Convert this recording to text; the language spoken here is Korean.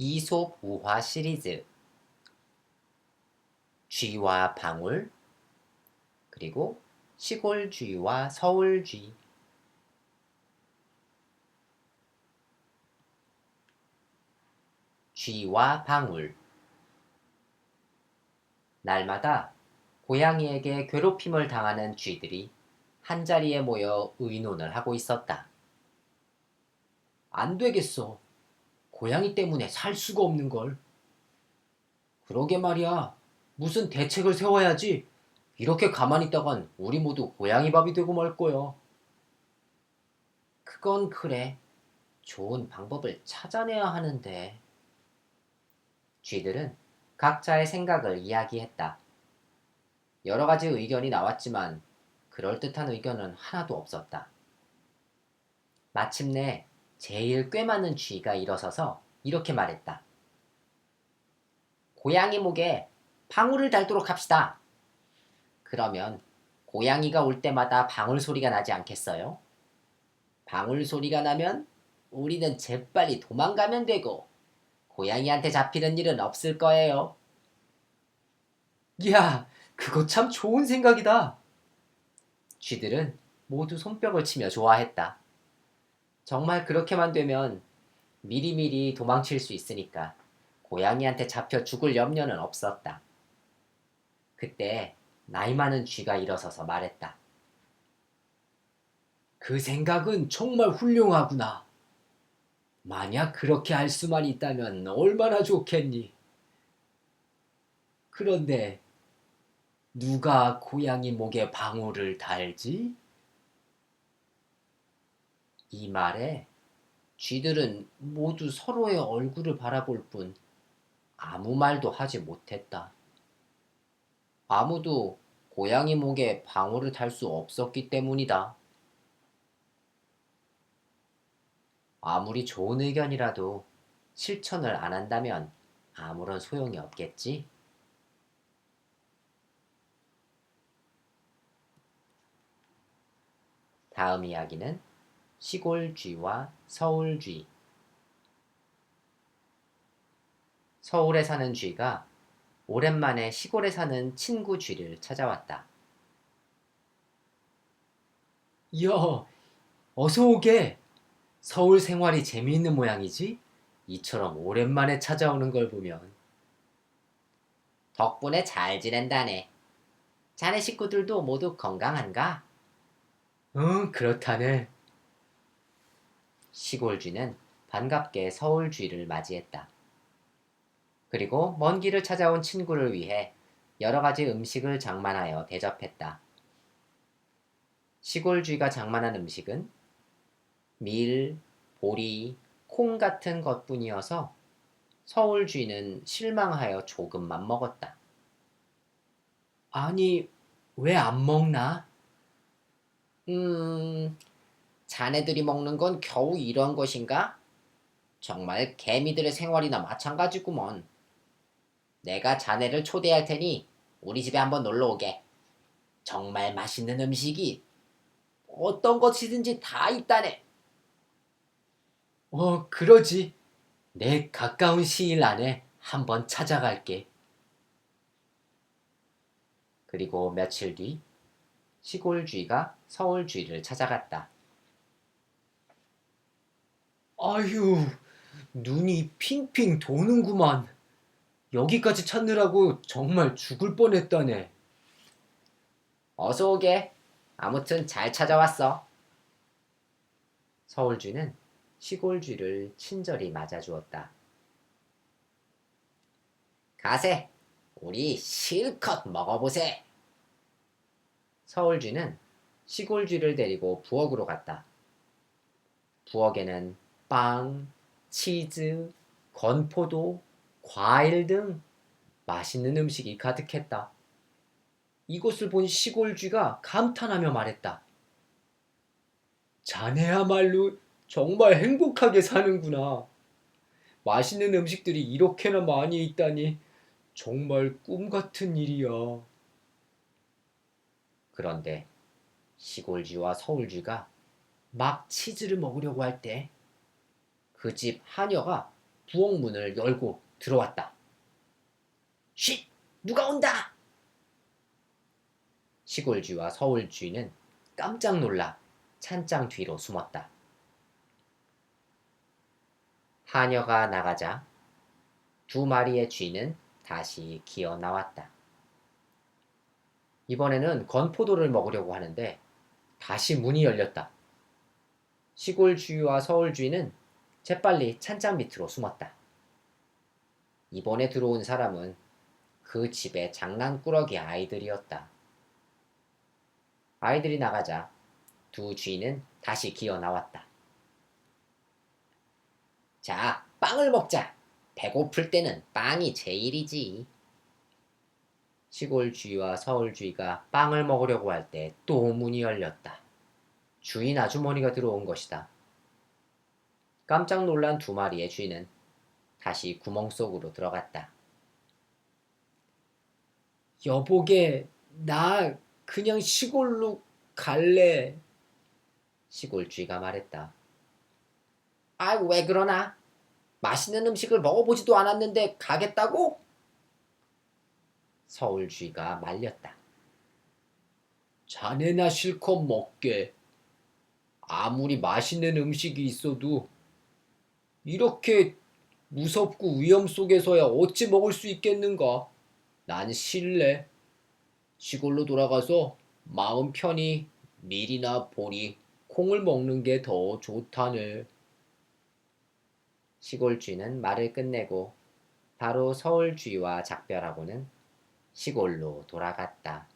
이솝 우화 시리즈 쥐와 방울 그리고 시골 쥐와 서울 쥐 쥐와 방울 날마다 고양이에게 괴롭힘을 당하는 쥐들이 한자리에 모여 의논을 하고 있었다. 안 되겠어. 고양이 때문에 살 수가 없는 걸. 그러게 말이야. 무슨 대책을 세워야지. 이렇게 가만히 있다간 우리 모두 고양이 밥이 되고 말 거야. 그건 그래. 좋은 방법을 찾아내야 하는데. 쥐들은 각자의 생각을 이야기했다. 여러 가지 의견이 나왔지만 그럴듯한 의견은 하나도 없었다. 마침내 제일 꽤 많은 쥐가 일어서서 이렇게 말했다. 고양이 목에 방울을 달도록 합시다. 그러면 고양이가 올 때마다 방울 소리가 나지 않겠어요? 방울 소리가 나면 우리는 재빨리 도망가면 되고 고양이한테 잡히는 일은 없을 거예요. 야, 그거 참 좋은 생각이다. 쥐들은 모두 손뼉을 치며 좋아했다. 정말 그렇게만 되면 미리미리 도망칠 수 있으니까 고양이한테 잡혀 죽을 염려는 없었다. 그때 나이 많은 쥐가 일어서서 말했다. 그 생각은 정말 훌륭하구나. 만약 그렇게 할 수만 있다면 얼마나 좋겠니? 그런데 누가 고양이 목에 방울을 달지? 이 말에 쥐들은 모두 서로의 얼굴을 바라볼 뿐 아무 말도 하지 못했다. 아무도 고양이 목에 방울을 달 수 없었기 때문이다. 아무리 좋은 의견이라도 실천을 안 한다면 아무런 소용이 없겠지? 다음 이야기는 시골 쥐와 서울 쥐. 서울에 사는 쥐가 오랜만에 시골에 사는 친구 쥐를 찾아왔다. 야, 어서 오게. 서울 생활이 재미있는 모양이지? 이처럼 오랜만에 찾아오는 걸 보면. 덕분에 잘 지낸다네. 자네 식구들도 모두 건강한가? 응, 그렇다네. 시골 쥐는 반갑게 서울 쥐를 맞이했다. 그리고 먼 길을 찾아온 친구를 위해 여러 가지 음식을 장만하여 대접했다. 시골 쥐가 장만한 음식은 밀, 보리, 콩 같은 것뿐이어서 서울 쥐는 실망하여 조금만 먹었다. 아니, 왜 안 먹나? 음, 자네들이 먹는 건 겨우 이런 것인가? 정말 개미들의 생활이나 마찬가지구먼. 내가 자네를 초대할 테니 우리 집에 한번 놀러 오게. 정말 맛있는 음식이 어떤 것이든지 다 있다네. 어, 그러지. 내 가까운 시일 안에 한번 찾아갈게. 그리고 며칠 뒤 시골 쥐가 서울 쥐를 찾아갔다. 아휴, 눈이 핑핑 도는구만. 여기까지 찾느라고 정말 죽을 뻔했다네. 어서 오게. 아무튼 잘 찾아왔어. 서울 쥐는 시골 쥐를 친절히 맞아주었다. 가세, 우리 실컷 먹어보세. 서울 쥐는 시골 쥐를 데리고 부엌으로 갔다. 부엌에는 빵, 치즈, 건포도, 과일 등 맛있는 음식이 가득했다. 이것을 본 시골 쥐가 감탄하며 말했다. 자네야말로 정말 행복하게 사는구나. 맛있는 음식들이 이렇게나 많이 있다니 정말 꿈 같은 일이야. 그런데 시골쥐와 서울쥐가 막 치즈를 먹으려고 할 때 그 집 하녀가 부엌 문을 열고 들어왔다. 쉿! 누가 온다! 시골쥐와 서울쥐는 깜짝 놀라 찬장 뒤로 숨었다. 하녀가 나가자 두 마리의 쥐는 다시 기어 나왔다. 이번에는 건포도를 먹으려고 하는데 다시 문이 열렸다. 시골 쥐와 서울 쥐는 재빨리 찬장 밑으로 숨었다. 이번에 들어온 사람은 그 집의 장난꾸러기 아이들이었다. 아이들이 나가자 두 쥐는 다시 기어 나왔다. 자, 빵을 먹자. 배고플 때는 빵이 제일이지. 시골 쥐와 서울 쥐가 빵을 먹으려고 할 때 또 문이 열렸다. 주인 아주머니가 들어온 것이다. 깜짝 놀란 두 마리의 쥐는 다시 구멍 속으로 들어갔다. 여보게, 나 그냥 시골로 갈래. 시골 쥐가 말했다. 아, 왜 그러나? 맛있는 음식을 먹어보지도 않았는데 가겠다고? 서울 쥐가 말렸다. 자네나 실컷 먹게. 아무리 맛있는 음식이 있어도 이렇게 무섭고 위험 속에서야 어찌 먹을 수 있겠는가? 난 실례. 시골로 돌아가서 마음 편히 밀이나 보리, 콩을 먹는 게 더 좋다네. 시골 쥐는 말을 끝내고 바로 서울 쥐와 작별하고는 시골로 돌아갔다.